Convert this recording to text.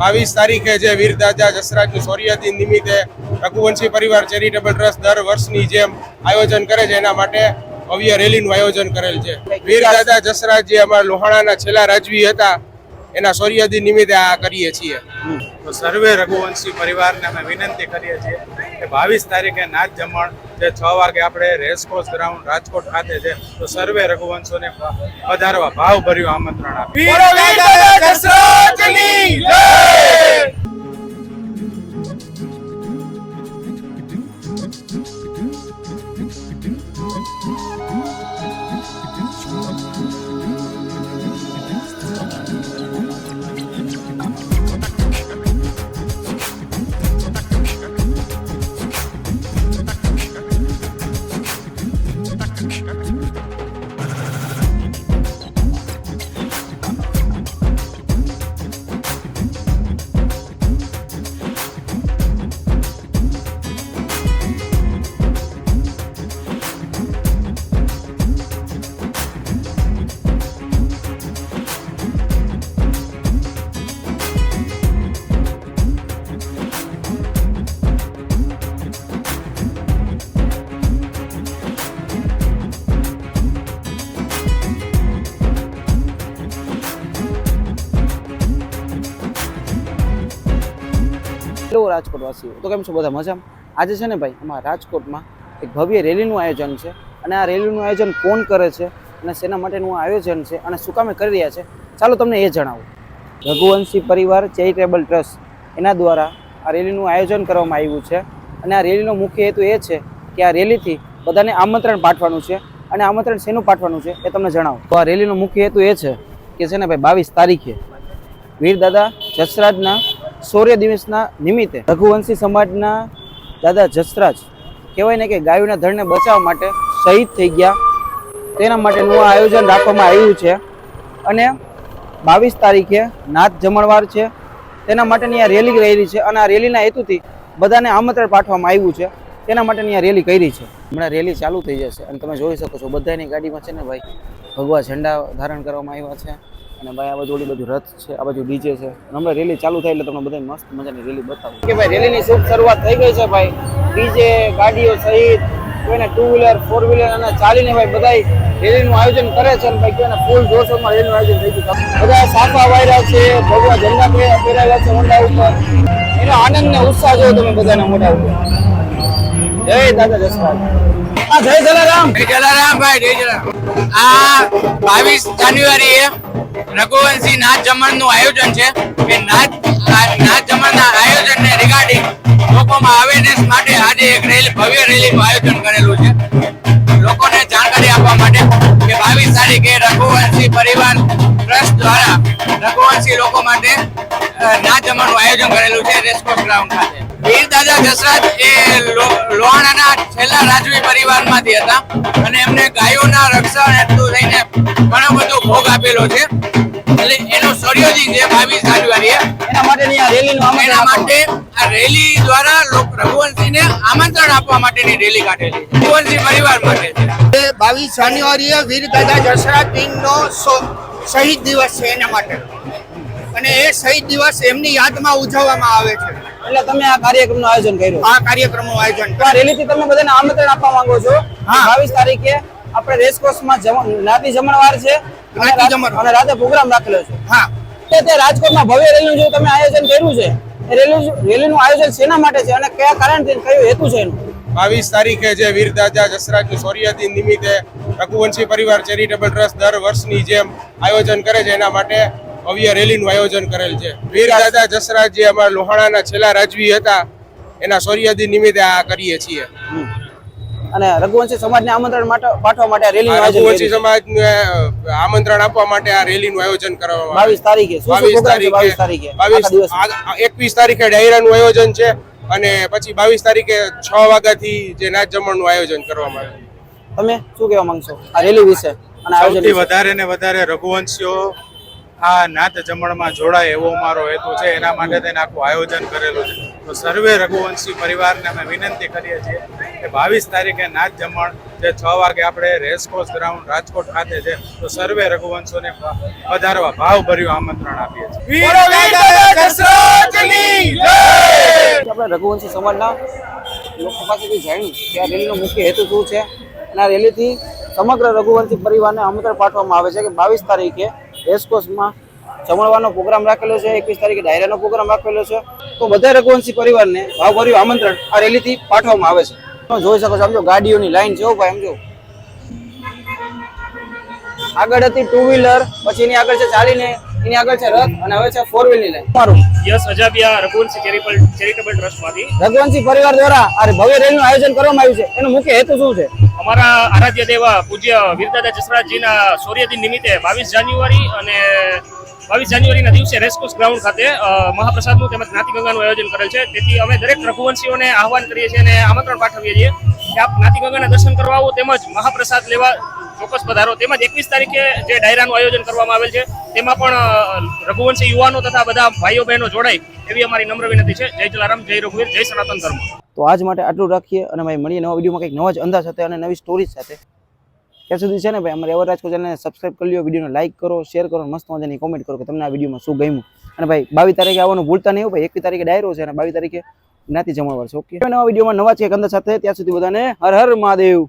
બાવીસ તારીખે જે વીરદાદા જસરાજની શૌર્યદિન નિમિત્તે રઘુવંશી પરિવાર ચેરિટેબલ ટ્રસ્ટ દર વર્ષની જેમ આયોજન કરે છે. એના માટે ભવ્ય રેલીનું આયોજન કરેલ છે. વીરદાદા જસરાજ જે અમારા લોહાણાના છેલ્લા રાજવી હતા. એના સૌર્યદિન નિમિત્તે આ કરીએ છીએ. તો સર્વે રઘુવંશી પરિવારને અમે વિનંતી કરીએ છીએ કે બાવીસ તારીખે નાચ જમણ જે છ વાગે આપણે રેસકોર્સ ગ્રાઉન્ડ રાજકોટ ખાતે છે તો સર્વે રઘુવંશોને પધારવા ભાવભર્યું આમંત્રણ આપીએ. હેલો રાજકોટ વાસીઓ તો કેમ છો બધા મજામાં? આજે છે ને ભાઈ, અમારા રાજકોટમાં એક ભવ્ય રેલીનું આયોજન છે. અને આ રેલીનું આયોજન કોણ કરે છે અને શેના માટેનું આયોજન છે અને શું કામે કરી રહ્યા છે, ચાલો તમને એ જણાવું. રઘુવંશી પરિવાર ચેરિટેબલ ટ્રસ્ટ, એના દ્વારા આ રેલીનું આયોજન કરવામાં આવ્યું છે. અને આ રેલીનો મુખ્ય હેતુ એ છે કે આ રેલીથી બધાને આમંત્રણ પાઠવાનું છે અને આમંત્રણ શેનું પાઠવાનું છે એ તમને જણાવું. તો આ રેલીનો મુખ્ય હેતુ એ છે કે છે ને ભાઈ, બાવીસ તારીખે વીર દાદા જસરાજના શૌર્ય દિવસના નિમિત્તે રઘુવંશી સમાજના દાદા જસરાજ કહેવાય ને કે ગાયોના ધણને બચાવવા માટે શહીદ થઈ ગયા. તેના માટેનું આ આયોજન રાખવામાં આવ્યું છે. અને બાવીસ તારીખે નાથ જમણવાર છે. તેના માટેની આ રેલી રહેલી છે અને આ રેલીના હેતુથી બધાને આમંત્રણ પાઠવવામાં આવ્યું છે. તેના માટેની આ રેલી કરી છે. હમણાં રેલી ચાલુ થઈ જશે. અને તમે જોઈ શકો છો બધાની ગાડીમાં છે ને ભાઈ ભગવા ઝંડા ધારણ કરવામાં આવ્યા છે. અને ભાઈ આ બાજુ ઓલી બધું રથ છે આ બાજુ ડીજે છે. હમણાં રેલી ચાલુ થાય એટલે તમને બધા મસ્ત મજાની રેલી બતાવું. કે ભાઈ રેલીની શુભ શરૂઆત થઈ ગઈ છે ભાઈ? ડીજે ગાડીઓ સહિત કોઈને ટુ વ્હીલર ફોર વ્હીલર અને ચાલીને ભાઈ બધા રેલીનું આયોજન કરે છે અને ભાઈ કોઈને ફૂલ જોશોમાં રેલીનું આયોજન થઈ ગયું બધા સાફા વાયરા છે ભગવા ઝંડા પહે- પહેરાવ્યા છે મોઢા ઉપર. એનો આનંદ ને ઉત્સાહ જોવો તમે બધાના મોઢા ઉપર. જય દાદા જસરાજ જય જલારામ. જય જલારામ ભાઈ જય જલારામ. આ બાવીસ જાન્યુઆરીએ રઘુવંશી નાથ જમણનું આયોજન છે એ નાથ નાથ નાચ જમણ ના આયોજન ને રિગાર્ડિંગ લોકોમાં અવેરનેસ માટે આજે એક રેલી ભવ્ય રેલી નું આયોજન કરેલું છે. લોકોને જાણકારી આપવા માટે કે બાવીસ તારીખે રઘુવંશી પરિવાર ટ્રસ્ટ દ્વારા રઘુવંશી લોકો માટે નાચ જમણ આયોજન કરેલું છે રેસકોર્સ ગ્રાઉન્ડ ખાતે. વીર દાદા દશરથ એ લોહાણાના છેલ્લા રાજવી પરિવારમાંથી હતા અને એમને ગાયોના રક્ષણ એટલું થઈને ઘણો બધો ભોગ આપેલો છે. એટલે એનો સૌર્યોદિન છે બાવીસ જાન્યુઆરીએ એના માટેની આ રેલીનું એના માટે આ રેલી દ્વારા લોક રઘુવંશીને આમંત્રણ આપવા માટેની રેલી કાઢેલી. રઘુવંશી પરિવાર માટે છે. બાવીસ જાન્યુઆરીએ વીર દાદા દશરથ દિનનો શહીદ દિવસ છે એના માટે. અને એ શહીદ દિવસ એમની યાદમાં ઉજવવામાં આવે છે. એટલે તમે આ કાર્યક્રમનું આયોજન કર્યું? આ કાર્યક્રમનું આયોજન આ આ રેલીથી તમે બધાને આમંત્રણ આપવા માંગો છો હા. બાવીસ તારીખે આપણે રેસકોર્સમાં નાતી જમણવાર છે. અને નાતી રાત- પ્રોગ્રામ રાખેલો છે. હા. તે તે રાજકોટમાં ભવ્ય રેલીનું જે તમે આયોજન કર્યું છે એ રેલી રેલીનું આયોજન શેના માટે છે અને કયા કારણથી કયો હેતુ છે એનું? બાવીસ તારીખે જે વીરદાદા જસરાજની શૌર્યદિન નિમિત્તે રઘુવંશી પરિવાર ચેરિટેબલ ટ્રસ્ટ દર વર્ષની જેમ આયોજન કરે છે એના માટે ભવ્ય રેલીનું આયોજન કરેલ છે. વીરદાદા જસરાજ જે અમારા લોહાણાના છેલ્લા રાજવી હતા. એના શૌર્યદિન નિમિત્તે આ કરીએ છીએ. અને રઘુવંશી સમાજને આમંત્રણ માટે પાઠવા માટે આયોજન રઘુવંશી સમાજને આમંત્રણ આપવા માટે આ રેલીનું આયોજન કરવામાં બાવીસ તારીખે. બાવીસ તારીખે બાવીસ એકવીસ તારીખે ડાયરાનું આયોજન છે અને પછી બાવીસ તારીખે છ વાગ્યાથી જે નાચ જમણનું આયોજન કરવામાં આવ્યું. તમે શું કહેવા માંગશો આ રેલી વિશે અને સૌથી વધારે ને વધારે રઘુવંશીઓ આ નાત જમણમાં જોડાય એવો મારો હેતુ છે. એના માટે તેને આખું આયોજન કરેલું છે. તો સર્વે રઘુવંશી પરિવારને અમે વિનંતી કરીએ છીએ કે બાવીસ તારીખે નાત જમણ જે છ વાગે આપણે રેસકોર્સ ગ્રાઉન્ડ રાજકોટ ખાતે છે તો સર્વે રઘુવંશોને પધારવા ભાવભર્યું આમંત્રણ આપીએ છીએ. આપણે રઘુવંશી સમાજના લોકો પાસેથી જાણ્યું કે આ રેલીનો મુખ્ય હેતુ શું છે? અને આ રેલીથી સમગ્ર રઘુવંશી પરિવારને આમંત્રણ પાઠવવામાં આવે છે કે બાવીસ તારીખે રેસકોર્સમાં જમણવાનો પ્રોગ્રામ રાખેલો છે, એકવીસ તારીખે ડાયરાનો પ્રોગ્રામ રાખેલો છે. તો બધા રઘુવંશી પરિવારને ભાવભર્યું આમંત્રણ આ રેલીથી પાઠવવામાં આવે છે. તમે જોઈ શકો છો, આમ જો ગાડીઓની લાઈન છે ભાઈ, આમ જો. આગળ હતી ટુ વ્હીલર પછી એની આગળ છે ચાલીને એની આગળ છે રથ અને હવે છે ફોર વ્હીલની લાઈન મારું. યસ અજાબિયા રઘુવંશી ચેરિટેબલ ચેરિટેબલ ટ્રસ્ટમાંથી રઘુવંશી પરિવાર દ્વારા આ ભવ્ય રેલીનું આયોજન કરવામાં આવ્યું છે. એનો મુખ્ય હેતુ શું છે? અમારા આરાધ્ય દેવા પૂજ્ય વીરદાદા જસરાજજીના શૌર્યદિન નિમિત્તે બાવીસ જાન્યુઆરી અને બાવીસ જાન્યુઆરીના દિવસે રેસકોર્સ ગ્રાઉન્ડ ખાતે મહાપ્રસાદનું તેમજ જ્ઞાતિગંગાનું આયોજન કરેલ છે. તેથી અમે દરેક રઘુવંશીઓને આહવાન કરીએ છીએ અને આમંત્રણ પાઠવીએ છીએ કે આપ જ્ઞાતિગંગાના દર્શન કરવા આવો તેમજ મહાપ્રસાદ લેવા ચોક્કસ પધારો. તેમજ એકવીસ તારીખે જે ડાયરાનું આયોજન કરવામાં આવેલ છે, તેમાં પણ રઘુવંશી યુવાનો તથા બધા ભાઈઓ બહેનો જોડાય એવી અમારી નમ્ર વિનંતી છે. જય જલારામ, જય રઘુવીર, જય સનાતન ધર્મ. તો આજ માટે આટલું રાખીએ અને ભાઈ મળીએ નવા વિડીયોમાં કંઈક નવા જ અંદાજ સાથે અને નવી સ્ટોરીઝ સાથે. ત્યાં સુધી છે ને ભાઈ અમારે એવર રાજકોટ ચેનલને સબસ્ક્રાઇબ કરી લો વિડીયોને લાઇક કરો શેર કરો મસ્ત મજાની કોમેન્ટ કરો કે તમને આ વિડીયોમાં શું ગમ્યું. અને ભાઈ બાવીસ તારીખે આવવાનું ભૂલતા નહીં ભાઈ, એકવીસ તારીખે ડાયરો છે અને બાવીસ તારીખે જ્ઞાતિ જમણવાર છે ઓકે નવા વિડીયોમાં નવા છે એક અંદાજ સાથે, ત્યાં સુધી બધાને હર હર મહાદેવ.